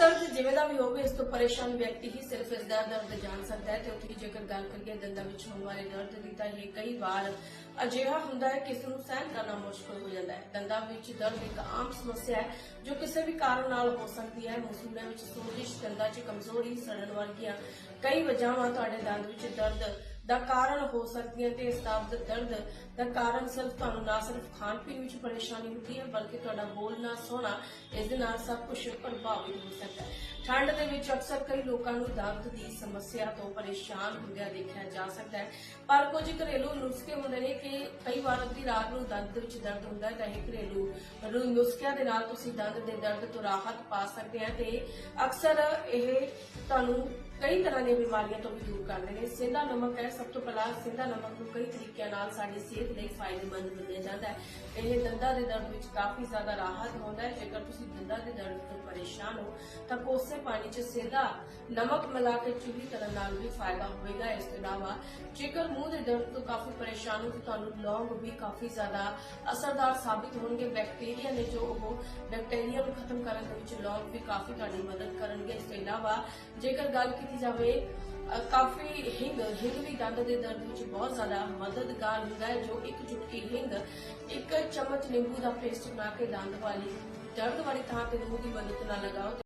ਦਰਦ ਜਿਵੇਂ ਦਾ ਵੀ ਹੋਵੇ, ਇਸ ਤੋਂ ਪਰੇਸ਼ਾਨ ਵਿਅਕਤੀ ਹੀ ਸਿਰਫ ਇਸ ਦਾ ਦਰਦ ਜਾਣ ਸਕਦਾ ਹੈ ਤੇ ਉੱਥੇ ਜੇਕਰ ਗੱਲ ਕਰੀਏ ਦੰਦਾਂ ਵਿੱਚ ਹੋਣ ਵਾਲੇ ਦਰਦ ਦੀ, ਤਾਂ ਇਹ ਕਈ ਵਾਰ ਅਜਿਹਾ ਹੁੰਦਾ ਹੈ ਕਿ ਇਸ ਨੂੰ ਸਹਿਣ ਕਰਨਾ ਮੁਸ਼ਕਲ ਹੋ ਜਾਂਦਾ ਹੈ। ਦੰਦਾਂ ਵਿੱਚ ਦਰਦ ਇੱਕ ਆਮ ਸਮੱਸਿਆ ਹੈ, ਜੋ ਕਿਸੇ ਵੀ ਕਾਰਨ ਨਾਲ ਹੋ ਸਕਦੀ ਹੈ। ਮਸੂੜਿਆਂ ਵਿੱਚ ਸੋਜਿਸ਼ ਦੰਦਾਂ 'ਚ ਕਮਜ਼ੋਰੀ ਸੜਨ ਵਰਗੀਆਂ ਕਈ ਵਜ੍ਹਾਵਾਂ ਤੁਹਾਡੇ ਦੰਦ ਵਿੱਚ ਦਰਦ ਦਾ ਕਾਰਨ ਹੋ ਸਕਦੀਆਂ ਤੇ ਇਸ ਦਾ ਦਰਦ ਦਾ ਕਾਰਨ ਸਿਰਫ ਤੁਹਾਨੂੰ ਨਾ ਸਿਰਫ ਖਾਣ ਪੀਣ ਵਿੱਚ ਪਰੇਸ਼ਾਨੀ ਹੁੰਦੀ ਹੈ, ਬਲਕਿ ਤੁਹਾਡਾ ਬੋਲਣਾ ਸੋਣਾ ਇਸ ਦੇ ਨਾਲ ਸਭ ਕੁਝ ਪ੍ਰਭਾਵਿਤ ਹੋ ਸਕਦਾ ਹੈ। ਠੰਡ ਦੇ ਵਿੱਚ ਅਕਸਰ ਕਈ ਲੋਕਾਂ ਨੂੰ ਦਰਦ ਦੀ ਸਮੱਸਿਆ ਤੋਂ ਪਰੇਸ਼ਾਨ ਹੁੰਦਿਆਂ ਦੇਖਿਆ ਜਾ ਸਕਦਾ ਹੈ। ਪਰ ਕੁਝ ਘਰੇਲੂ ਨੁਸਖੇ ਹੁੰਦੇ ਨੇ ਕਿ ਕਈ ਵਾਰ ਅੱਧੀ ਰਾਤ ਨੂੰ ਦੰਦ ਵਿੱਚ ਦਰਦ ਹੁੰਦਾ ਹੈ, ਤਾਂ ਇਹ ਘਰੇਲੂ ਰੂ- ਨੁਸਖਿਆਂ ਦੇ ਨਾਲ ਤੁਸੀਂ ਦੰਦ ਦੇ ਦਰਦ ਤੋਂ ਰਾਹਤ ਪਾ ਸਕਦੇ ਆ ਤੇ ਅਕਸਰ ਇਹ ਤੁਹਾਨੂੰ ਕਈ ਤਰ੍ਹਾਂ ਦੀਆਂ ਬਿਮਾਰੀਆਂ ਤੋਂ ਵੀ ਦੂਰ ਕਰਦੇ ਨੇ। ਸਿੰਧਾ ਨਮਕ ਹੈ, ਸਭ ਤੋਂ ਪਹਿਲਾਂ ਸਿੰਧਾ ਨਮਕ ਨੂੰ ਕਈ ਤਰੀਕਿਆਂ ਨਾਲ ਸਾਡੀ ਸਿਹਤ ਲਈ ਫਾਇਦੇਮੰਦ ਮੰਨਿਆ ਜਾਂਦਾ ਹੈ। ਇਹ ਦੰਦਾਂ ਦੇ ਦਰਦ ਵਿੱਚ ਕਾਫੀ ਜ਼ਿਆਦਾ ਰਾਹਤ ਹੁੰਦਾ ਹੈ। ਜੇਕਰ ਤੁਸੀਂ ਦੰਦਾਂ ਦੇ ਦਰਦ ਤੋਂ ਪਰੇਸ਼ਾਨ ਹੋ, ਤਾਂ ਕੋਸੇ ਪਾਣੀ 'ਚ ਸਿੰਧਾ ਨਮਕ ਮਿਲਾ ਕੇ ਚੁੱਲੀ ਕਰਨ ਨਾਲ ਵੀ ਫਾਇਦਾ ਹੋਵੇਗਾ। ਇਸ ਤੋਂ ਇਲਾਵਾ ਜੇਕਰ ਮੂੰਹ ਦੇ ਦਰਦ ਤੋਂ ਕਾਫੀ ਪਰੇਸ਼ਾਨ ਹੋ, ਤਾਂ ਤੁਹਾਨੂੰ ਲੌਂਗ ਵੀ ਕਾਫੀ ਜ਼ਿਆਦਾ ਅਸਰਦਾਰ ਸਾਬਿਤ ਹੋਣਗੇ। ਬੈਕਟੀਰੀਆ ਨੇ ਜੋ ਉਹ ਬੈਕਟੀਰੀਆ ਨੂੰ ਖਤਮ ਕਰਨ ਦੇ ਵਿੱਚ ਲੌਂਗ ਵੀ ਕਾਫੀ ਤੁਹਾਡੀ ਮਦਦ ਕਰਨਗੇ। ਇਸ ਤੋਂ ਇਲਾਵਾ ਜੇਕਰ ਗੱਲ ਕੀਤੀ ਜਾਵੇ ਕਾਫੀ ਹਿੰਗ ਹਿੰਗ ਵੀ ਦੰਦ ਦੇ ਦਰਦ ਵਿੱਚ ਬਹੁਤ ਜ਼ਿਆਦਾ ਮਦਦਗਾਰ ਹੁੰਦਾ ਹੈ, ਜੋ ਇੱਕ ਚੁਟਕੀ ਹਿੰਗ, ਇੱਕ ਚਮਚ ਨਿੰਬੂ ਦਾ ਪੇਸਟ ਬਣਾ ਕੇ ਦੰਦ ਵਾਲੀ ਦਰਦ ਵਾਲੀ ਥਾਂ ਤੇ ਨਿੰਬੂ ਦੀ ਮਦਦ ਨਾਲ ਲਗਾਓ